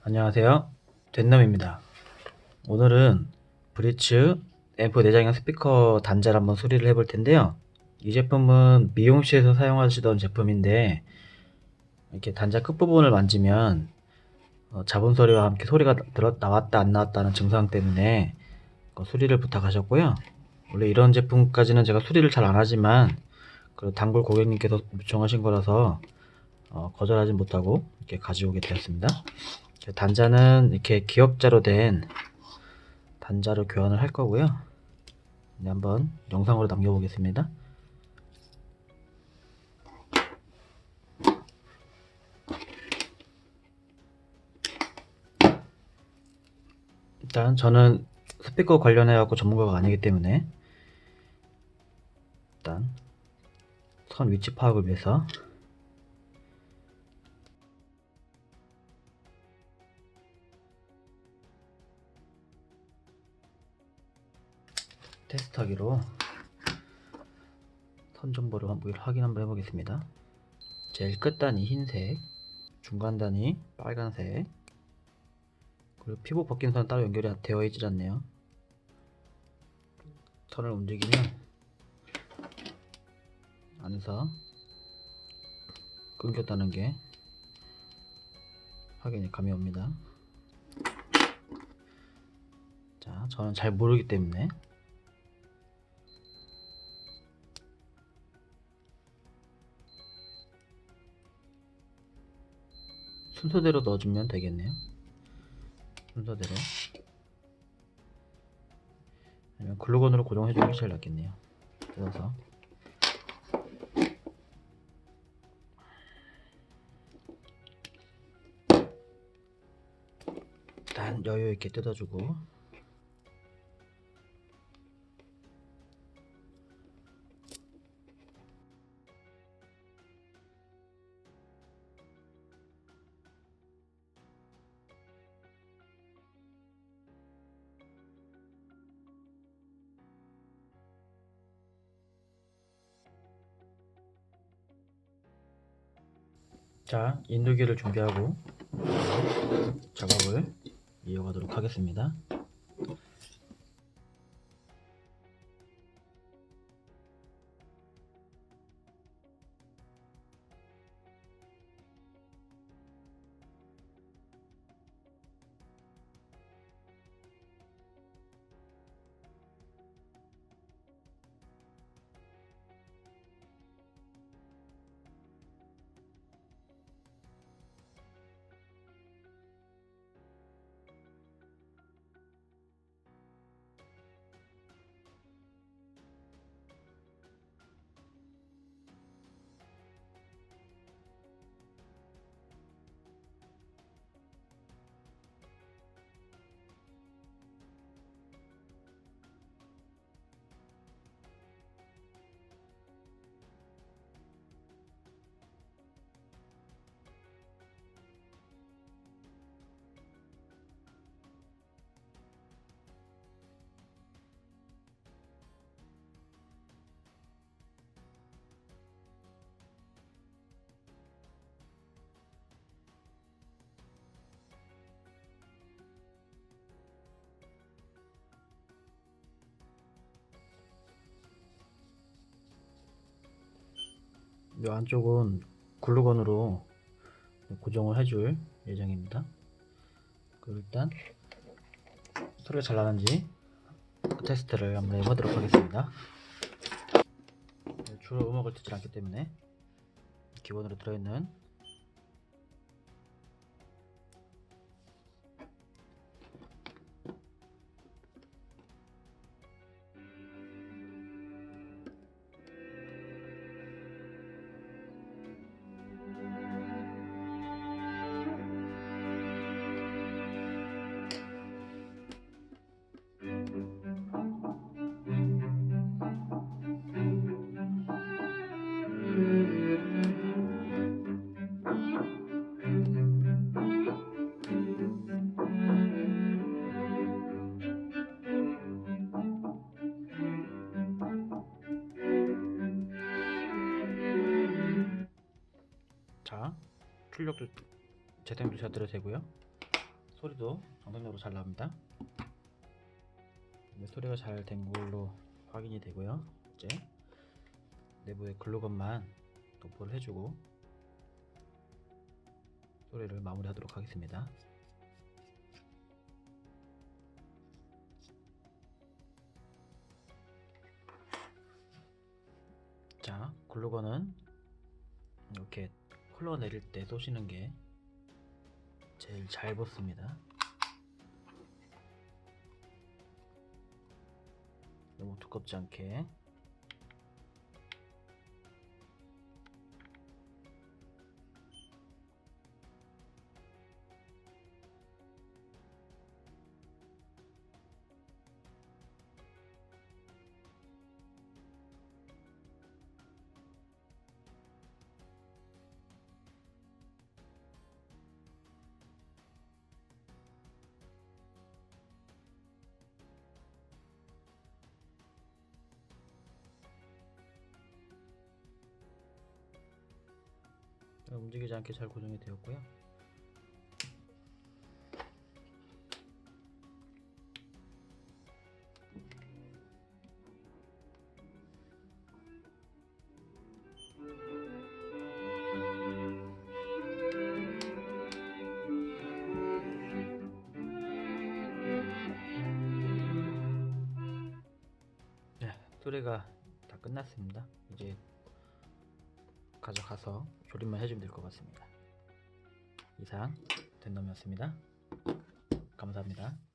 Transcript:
안녕하세요. 된남입니다. 오늘은 브리츠 앰프 내장형 스피커 단자를 한번 수리를 해볼 텐데요. 이 제품은 미용실에서 사용하시던 제품인데 이렇게 단자 끝부분을 만지면 어, 잡음 소리와 함께 소리가 들어, 나왔다 안 나왔다는 증상 때문에 그 수리를 부탁하셨고요. 원래 이런 제품까지는 제가 수리를 잘 안 하지만 그 단골 고객님께서 요청하신 거라서 어, 거절하지 못하고 이렇게 가져오게 되었습니다. 단자는 이렇게 기역자로 된 단자로 교환을 할 거고요. 네, 한번 영상으로 남겨보겠습니다. 일단 저는 스피커 관련해 갖고 전문가가 아니기 때문에 일단 선 위치 파악을 위해서 테스트하기로 선 정보를 한번 확인 한번 해보겠습니다. 제일 끝 단이 흰색, 중간 단이 빨간색, 그리고 피부 벗긴 선 따로 연결이 되어 있지 않네요. 선을 움직이면 안에서 끊겼다는 게 확인이 감이 옵니다. 자, 저는 잘 모르기 때문에 순서대로 넣어주면 되겠네요. 순서대로. 아니면 글루건으로 고정해주는 게 제일 낫겠네요. 뜯어서. 일단 여유 있게 뜯어주고. 자, 인두기를 준비하고 작업을 이어가도록 하겠습니다. 이 안쪽은 글루건으로 고정을 해줄 예정입니다. 일단 소리가 잘 나는지 테스트를 한번 해보도록 하겠습니다. 네, 주로 음악을 듣지 않기 때문에 기본으로 들어있는 자 출력도 잘 들어도 되고요 소리도 정상적으로 잘 나옵니다. 네, 소리가 잘 된 걸로 확인이 되고요. 이제 내부의 글루건만 도포를 해주고 소리를 마무리하도록 하겠습니다. 자, 글루건은 이렇게 흘러내릴 때 쏘시는 게 제일 잘 붙습니다. 너무 두껍지 않게 움직이지 않게 잘 고정이 되었고요. 네, 소리가 다 끝났습니다. 이제 가져가서 조립만 해주면 될 것 같습니다. 이상 된놈이었습니다. 감사합니다.